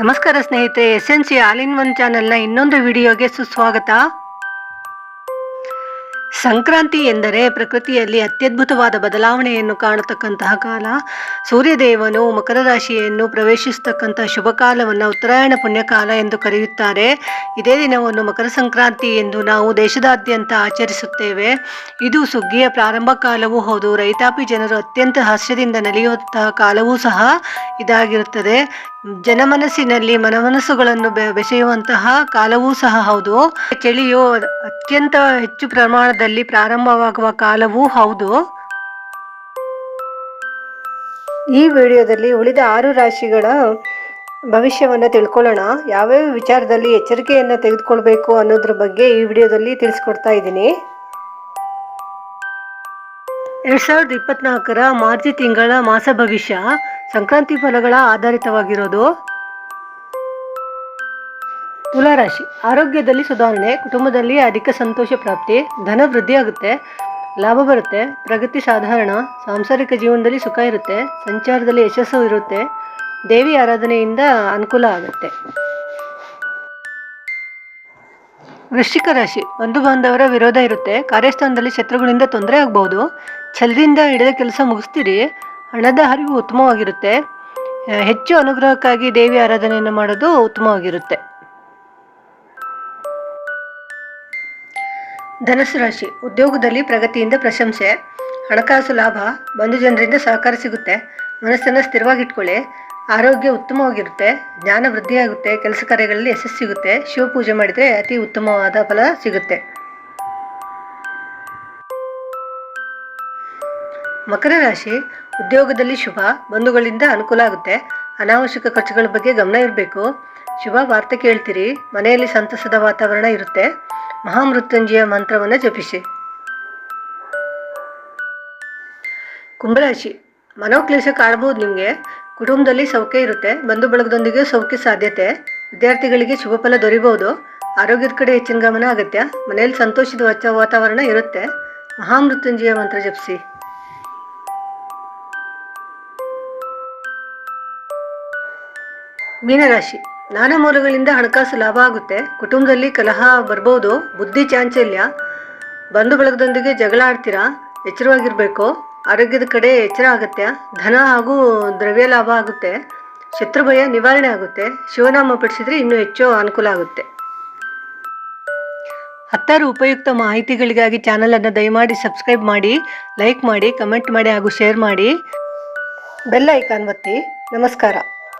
ನಮಸ್ಕಾರ ಸ್ನೇಹಿತರೆ S N C all in one ಚಾನೆಲ್ನ ಇನ್ನೊಂದು ವಿಡಿಯೋಗೆ ಸುಸ್ವಾಗತ. ಸಂಕ್ರಾಂತಿ ಎಂದರೆ ಪ್ರಕೃತಿಯಲ್ಲಿ ಅತ್ಯದ್ಭುತವಾದ ಬದಲಾವಣೆಯನ್ನು ಕಾಣತಕ್ಕಂತಹ ಕಾಲ. ಸೂರ್ಯದೇವನು ಮಕರ ರಾಶಿಯನ್ನು ಪ್ರವೇಶಿಸತಕ್ಕಂತಹ ಶುಭ ಕಾಲವನ್ನು ಉತ್ತರಾಯಣ ಪುಣ್ಯಕಾಲ ಎಂದು ಕರೆಯುತ್ತಾರೆ. ಇದೇ ದಿನವನ್ನು ಮಕರ ಸಂಕ್ರಾಂತಿ ಎಂದು ನಾವು ದೇಶದಾದ್ಯಂತ ಆಚರಿಸುತ್ತೇವೆ. ಇದು ಸುಗ್ಗಿಯ ಪ್ರಾರಂಭ ಕಾಲವೂ ಹೌದು, ರೈತಾಪಿ ಜನರು ಅತ್ಯಂತ ಹರ್ಷದಿಂದ ನಲಿಯುವಂತಹ ಕಾಲವೂ ಸಹ ಇದಾಗಿರುತ್ತದೆ. ಜನಮನಸ್ಸಿನಲ್ಲಿ ಮನಮನಸ್ಸುಗಳನ್ನು ಬೆಸೆಯುವಂತಹ ಕಾಲವೂ ಸಹ ಹೌದು. ಚಳಿಯು ಅತ್ಯಂತ ಹೆಚ್ಚು ಪ್ರಮಾಣದಲ್ಲಿ ಪ್ರಾರಂಭವಾಗುವ ಕಾಲವೂ ಹೌದು. ಈ ವಿಡಿಯೋದಲ್ಲಿ ಉಳಿದ ಆರು ರಾಶಿಗಳ ಭವಿಷ್ಯವನ್ನು ತಿಳ್ಕೊಳ್ಳೋಣ. ಯಾವ್ಯಾವ ವಿಚಾರದಲ್ಲಿ ಎಚ್ಚರಿಕೆಯನ್ನು ತೆಗೆದುಕೊಳ್ಬೇಕು ಅನ್ನೋದ್ರ ಬಗ್ಗೆ ಈ ವಿಡಿಯೋದಲ್ಲಿ ತಿಳಿಸ್ಕೊಡ್ತಾ ಇದ್ದೀನಿ. ಎರಡು ಸಾವಿರದ ಇಪ್ಪತ್ನಾಲ್ಕರ ಮಾರ್ಚ್ ತಿಂಗಳ ಮಾಸ ಭವಿಷ್ಯ. ಸಂಕ್ರಾಂತಿ ಫಲಗಳ ಆಧಾರಿತವಾಗಿರೋದು ತುಲಾರಾಶಿ. ಆರೋಗ್ಯದಲ್ಲಿ ಸುಧಾರಣೆ, ಕುಟುಂಬದಲ್ಲಿ ಅಧಿಕ ಸಂತೋಷ ಪ್ರಾಪ್ತಿ, ಧನ ವೃದ್ಧಿಯಾಗುತ್ತೆ ಲಾಭ ಬರುತ್ತೆ, ಪ್ರಗತಿ ಸಾಧಾರಣ, ಸಾಂಸಾರಿಕ ಜೀವನದಲ್ಲಿ ಸುಖ ಇರುತ್ತೆ, ಸಂಚಾರದಲ್ಲಿ ಯಶಸ್ಸು ಇರುತ್ತೆ, ದೇವಿ ಆರಾಧನೆಯಿಂದ ಅನುಕೂಲ ಆಗುತ್ತೆ. ವೃಶ್ಚಿಕ ರಾಶಿ, ಬಂಧು ಬಾಂಧವರ ವಿರೋಧ ಇರುತ್ತೆ, ಕಾರ್ಯಸ್ಥಾನದಲ್ಲಿ ಶತ್ರುಗಳಿಂದ ತೊಂದರೆ ಆಗ್ಬಹುದು ಛಲದಿಂದ ಹಿಡಿದ ಕೆಲಸ ಮುಗಿಸ್ತೀರಿ ಹಣದ ಹರಿವು ಉತ್ತಮವಾಗಿರುತ್ತೆ. ಹೆಚ್ಚು ಅನುಗ್ರಹಕ್ಕಾಗಿ ದೇವಿ ಆರಾಧನೆಯನ್ನು ಮಾಡೋದು ಉತ್ತಮವಾಗಿರುತ್ತೆ. ಧನಸ್ಸು ರಾಶಿ, ಉದ್ಯೋಗದಲ್ಲಿ ಪ್ರಗತಿಯಿಂದ ಪ್ರಶಂಸೆ, ಹಣಕಾಸು ಲಾಭ, ಬಂಧು ಜನರಿಂದ ಸಹಕಾರ ಸಿಗುತ್ತೆ. ಮನಸ್ಸನ್ನು ಸ್ಥಿರವಾಗಿಟ್ಕೊಳ್ಳಿ. ಆರೋಗ್ಯ ಉತ್ತಮವಾಗಿರುತ್ತೆ. ಜ್ಞಾನ ವೃದ್ಧಿಯಾಗುತ್ತೆ. ಕೆಲಸ ಕಾರ್ಯಗಳಲ್ಲಿ ಯಶಸ್ಸು ಸಿಗುತ್ತೆ. ಶಿವ ಪೂಜೆ ಮಾಡಿದರೆ ಅತಿ ಉತ್ತಮವಾದ ಫಲ ಸಿಗುತ್ತೆ. ಮಕರ ರಾಶಿ ಉದ್ಯೋಗದಲ್ಲಿ ಶುಭ, ಬಂಧುಗಳಿಂದ ಅನುಕೂಲ ಆಗುತ್ತೆ. ಅನಾವಶ್ಯಕ ಖರ್ಚುಗಳ ಬಗ್ಗೆ ಗಮನ ಇರಬೇಕು. ಶುಭ, ವಾರ್ತೆ ಕೇಳ್ತೀರಿ. ಮನೆಯಲ್ಲಿ ಸಂತಸದ ವಾತಾವರಣ ಇರುತ್ತೆ. ಮಹಾಮೃತ್ಯುಂಜಯ ಮಂತ್ರವನ್ನು ಜಪಿಸಿ. ಕುಂಭರಾಶಿ. ಮನೋಕ್ಲೇಶ ಕಾಣಬಹುದು ನಿಮಗೆ. ಕುಟುಂಬದಲ್ಲಿ ಸೌಖ್ಯ ಇರುತ್ತೆ. ಬಂಧು ಬಳಗದೊಂದಿಗೆ ಸೌಖ್ಯ ಸಾಧ್ಯತೆ. ವಿದ್ಯಾರ್ಥಿಗಳಿಗೆ ಶುಭ ಫಲ ದೊರೀಬಹುದು ಆರೋಗ್ಯದ ಕಡೆ ಹೆಚ್ಚಿನ ಗಮನ ಅಗತ್ಯ. ಮನೆಯಲ್ಲಿ ಸಂತೋಷದ ವಾತಾವರಣ ಇರುತ್ತೆ. ಮಹಾಮೃತ್ಯುಂಜಯ ಮಂತ್ರ ಜಪಿಸಿ. ಮೀನರಾಶಿ. ನಾನಾ ಮೂಲಗಳಿಂದ ಹಣಕಾಸು ಲಾಭ ಆಗುತ್ತೆ. ಕುಟುಂಬದಲ್ಲಿ ಕಲಹ ಬರ್ಬೋದು, ಬುದ್ಧಿ ಚಾಂಚಲ್ಯ. ಬಂಧು ಬಳಗದೊಂದಿಗೆ ಜಗಳ ಆಡ್ತೀರಾ? ಎಚ್ಚರವಾಗಿರಬೇಕು. ಆರೋಗ್ಯದ ಕಡೆ ಎಚ್ಚರ ಆಗುತ್ತೆ. ಧನ ಹಾಗೂ ದ್ರವ್ಯ ಲಾಭ ಆಗುತ್ತೆ. ಶತ್ರು ಭಯ ನಿವಾರಣೆ ಆಗುತ್ತೆ. ಶಿವನಾಮ ಪಡಿಸಿದ್ರೆ ಇನ್ನೂ ಹೆಚ್ಚು ಅನುಕೂಲ ಆಗುತ್ತೆ. ಹತ್ತಾರು ಉಪಯುಕ್ತ ಮಾಹಿತಿಗಳಿಗಾಗಿ ಚಾನಲನ್ನು ದಯಮಾಡಿ ಸಬ್ಸ್ಕ್ರೈಬ್ ಮಾಡಿ, ಲೈಕ್ ಮಾಡಿ, ಕಮೆಂಟ್ ಮಾಡಿ ಹಾಗೂ ಶೇರ್ ಮಾಡಿ. ಬೆಲ್ ಐಕಾನ್ ಒತ್ತಿ. ನಮಸ್ಕಾರ.